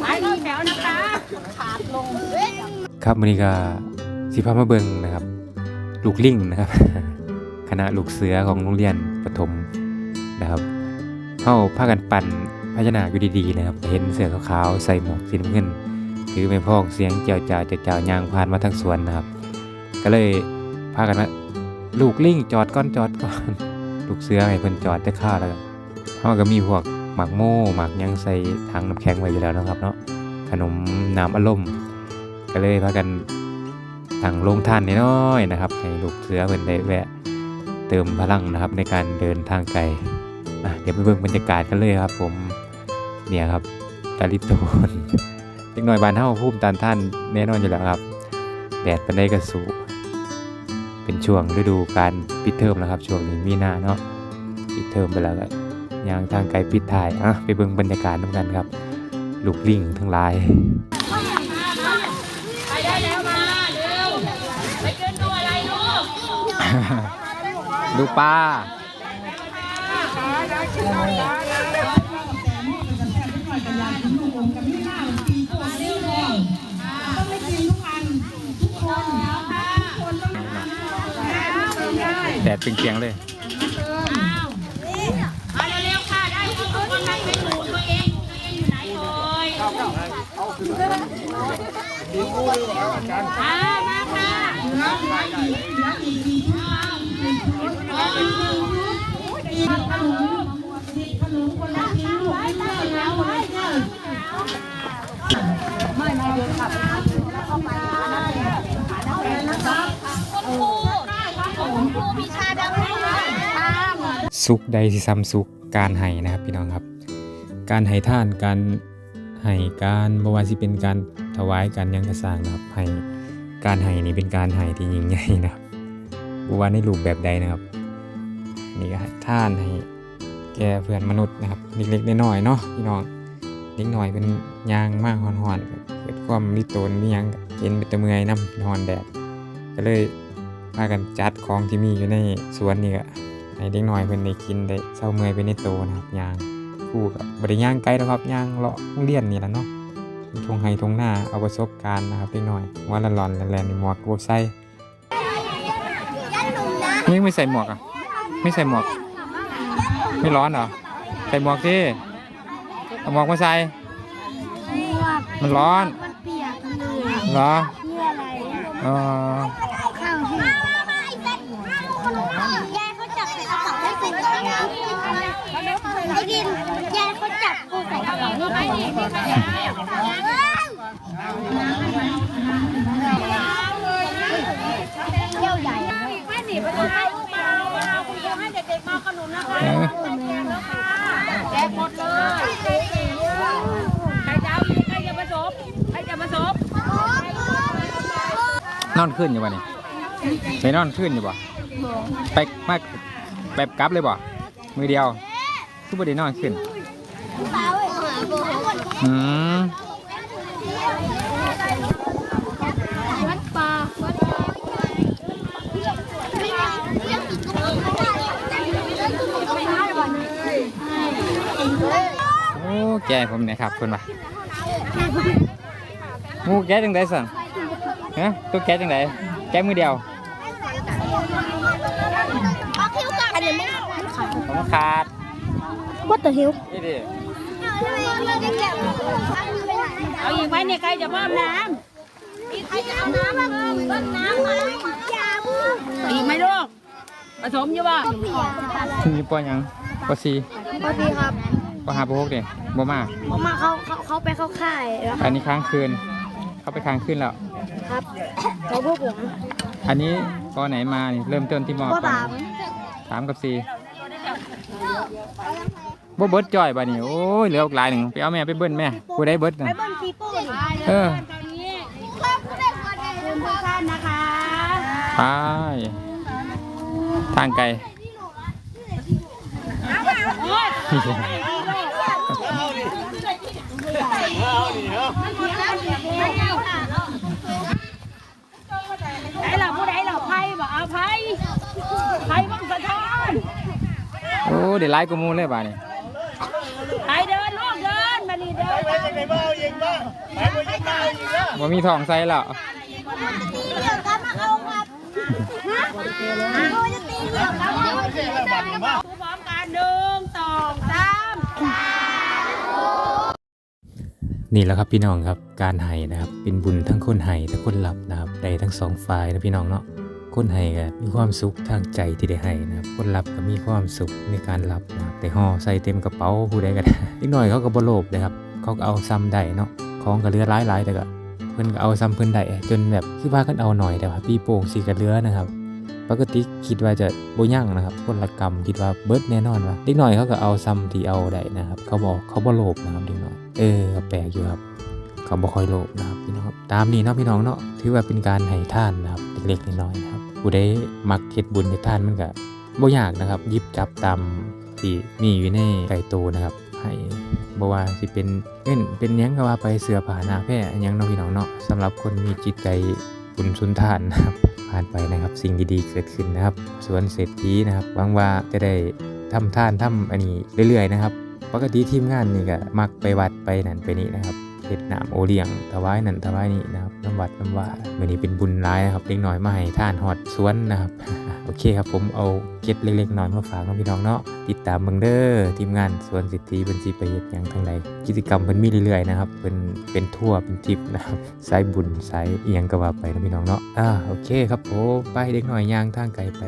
ไปเข้าแถวนะคะครับมื้อนี้ก็สิพามาเบิงนะครับ ลูกลิงนะครับ คณะลูกเสือของโรงเรียนประถมนะครับเฮาพากันปั่นพญานาคอยู่ดีๆนะครับ เห็นเสือขาวๆใส่หมวกสีน้ำเงินถือไม้พอกเสียงเจียวจ่าเจียวจ่าวยางผ่านมาทางสวนนะครับ ก็เลยพากันว่าลูกลิงจอดก่อนจอดก่อน ลูกเสือให้เพิ่นจอดจะข้าแล้วเฮาก็มีพวก หมักโม่หมักยังใส่ถังน้ำแข็งไว้อยู่แล้วนะครับเนาะขนมน้ำอารมณ์ก็เลยพากันถังลงท่านน้อยๆนะครับ ให้ลูกเสือเพิ่นได้แวะเติมพลังนะครับในการเดินทางไกลเดี๋ยวไปเบิ่งบรรยากาศกันเลยครับ ผมเนี่ยครับตาลิโตนเล็กน้อยบานเฮาภูมิต้านท่านแน่นอนอยู่แล้วครับ แดดเป็นได้กระสูเป็นช่วงฤดูการปิดเทอมแล้วครับ ช่วงนี้มีหน้าเนาะปิดเทอมไปแล้วก็ ยางทางไกลปิดถ่ายอะไปเบิ่งบรรยากาศนำกันครับ ลูกลิงทั้งหลาย ไปได้แล้วมาเร็วไปเกินตัวอะไรลูกดูป้าแดดเปรียงๆเลย มาเร็วๆค่ะได้ทุกคนมาเป็นหนูตัวเองตัวเองอยู่ไหนเอ่ ยมามาค่ะคุณครูพิชาดำให้ค่ะสุขใดที่ซ้ำสุขการให้นะครับพี่น้องครับ การให้ท่านการ ให้การบ่ว่าสิเป็นการถวายการยังกระสร้างนะครับให้การให้นี่เป็นการให้ที่ยิ่งใหญ่นะครับบ่ว่าในรูปแบบใดนะครับ นี่ก็ให้ท่านให้แก่เพื่อนมนุษย์นะครับเล็กๆน้อยๆเนาะพี่น้องเล็กน้อยเป็นยางมากหอนๆเกิดความริโตนมีหยังเห็นเป็นตะเมื่อยน้ำนอนแดดก็เลยพากันจัดของที่มีอยู่ในสวนนี่ก็ให้เด็กน้อยเพิ่นได้กินได้เศร้าเมื่อยไปในโตนะครับยาง คู่กับบริย่างไกลแล้วครับย่างเลาะโรงเรียนนี่แหละเนาะทงไฮทงหน้าเอาประสบการณ์นะครับเด็กน้อยว่าละหลอนละแลนในหมวกโบใส่ไม่ไม่ใส่หมวกอะไม่ใส่หมวก ไม่ร้อนเหรอใส่หมวกสิเอาหมวกมาใส่มันร้อนมันเปียกเลยเหรอเพื่ออะไรอะเออข้าวที่ยายเขาจับใส่กระเป๋าให้สิ ไอ้ดินยายเขาจับกูใส่กระเป๋านี่ไดิเที่ยวใหญ่ไม่หนีไปเลยให้มามาเอาคุณครูให้เด็กๆมาขนุนนะคะเออแจกหมดเลยใครจะเอาอีกใครจะผสมใครจะผสมนอนขึ้นอยู่บ่นี่ไปนอนขึ้นอยู่บ่ไปมากแบบกลับเลยบ่มือเดียว คือบ่ได้นอนขึ้นอืมวัดปลาวัดปลาโอ้แกผมเนี่ยครับคุณว่ะงูแกจังไดสั่นฮะตัวแกจังไดแกมือเดียวเอาคิ้วกัดอันนี้ไม่ขาดผมขาด วัดตะหิวนี่ดิเอาอีกไหมเนี่ยใครจะมอบน้ใครจะเอาน้ำมาต้นน้ำมาอยาบูำอีกไหมลูกผสมอยู่ป่ะคุณอยู่ปอหยังปอสี่สวัสดีครับปอห้าปอหกเด้บ่มาผมมาเขาเขาเขาไปเข้าค่ายแล้วอันนี้ค้างคืน เข้าไปค้างคืนแล้ว ครับเขาพวกผม อันนี้ปอไหนมานี่เริ่มต้นที่มอก็ปอถามสามกับสี่ บ่เบิดจ่อยบ่นี่โอ้ยเหลืออีกหลายหนึ่งไปเอาแม่ไปเบิ้ลแม่กูได้เบิดไปน่ะเบิ้ลซีโป้เออตอนนี้คุณทุกท่านนะคะไปทางไกลไหนเราผู้ใดเราไพ่บอกเอาไพ่ไพ่บังสะท้อนโอ้เดี๋ยวไล่กูมูเลยบ่านี่ไพ่เดินลูกเดินมานี่เดิน ไหนบ้ายิง บ้าไหนบ้ายิงบ้ายิงบ้าบ่มีทองใส่แล้วจะตีเหลี่ยมกันมาเอาครับฮะโอ้จะตีเหลี่ยมกันมาเอาไม่ใช่ระบาดบ้าพร้อมกันหนึ่งสองสามนี่แหละครับพี่น้องครับการให้นะครับ เป็นบุญทั้งคนให้และคนรับนะครับได้ทั้งสองฝ่ายนะพี่น้องเนาะคนให้ก็มีความสุขทางใจที่ได้ให้นะครับคนรับก็มีความสุขในการรับนะครับแต่ห่อใส่เต็มกระเป๋าผู้ใดก็ได้นิดหน่อยเขาก็บ่โลภเลยครับ เขาก็เอาซ้ำได้เนาะ ของก็เหลือหลายๆแต่ก็เพิ่นก็เอาซ้ำเพิ่นได้จนแบบคือพากันเอาหน่อยแต่ว่าพี่โป่งสิก็เหลือนะครับปกติคิดว่าจะบ่ยั่งนะครับคนละกรรมคิดว่าเบิดแน่นอนว่าเด็กหน่อยเขาก็เอาซ้ำที่เอาได้นะครับ เขาบอกเขาบ่โลภนะครับเด็กน้อยเออแปลกอยู่ครับเขาบ่ค่อยโลภนะครับพี่น้องครับตามนี้เนาะพี่น้องเนาะถือว่าเป็นการให้ท่านนะครับเล็กๆน้อยๆนะครับผู้ใดมักเฮ็ดบุญเฮ็ดทานมันก็บ่ยากนะครับยิบจับตามที่มีอยู่ในไก่โตนะครับให้ บ่ว่าสิเป็นเงินเป็นยังก็ว่าไปเสือผ่านาแพร่ยังเนาะพี่น้องเนาะสำหรับคนมีจิตใจบุญสุนทานนะครับผ่านไปนะครับสิ่งดีๆเกิดขึ้นนะครับ สวนเศรษฐีนะครับหวังว่าจะได้ทำท่านทำอันนี้เรื่อยๆนะครับปกติทีมงานนี่ก็มักไปวัดไปนั่นไปนี่นะครับ เฮ็ดน้ำโอเลียงถวายนั่นถวายนี่นะครับน้ำวัดน้ำว่าวันนี้เป็นบุญร้ายนะครับเล็กน้อยมาให้ท่านฮอดสวนนะครับโอเคครับผมเอาเก็ดเล็กๆน้อยมาฝากน้องพี่น้องเนาะติดตามเบิงเด้อทีมงานสวนสิทธิเป็นสิไปเฮ็ดหยังทางใดกิจกรรมเพิ่นมีเรื่อยๆนะครับเป็นเป็นทั่วเป็นทิปนะครับสายบุญสายเอียงก็ว่าไปน้องพี่น้องเนาะอ่าโอเคครับผมไปเด็กน้อยย่างทางไกลไป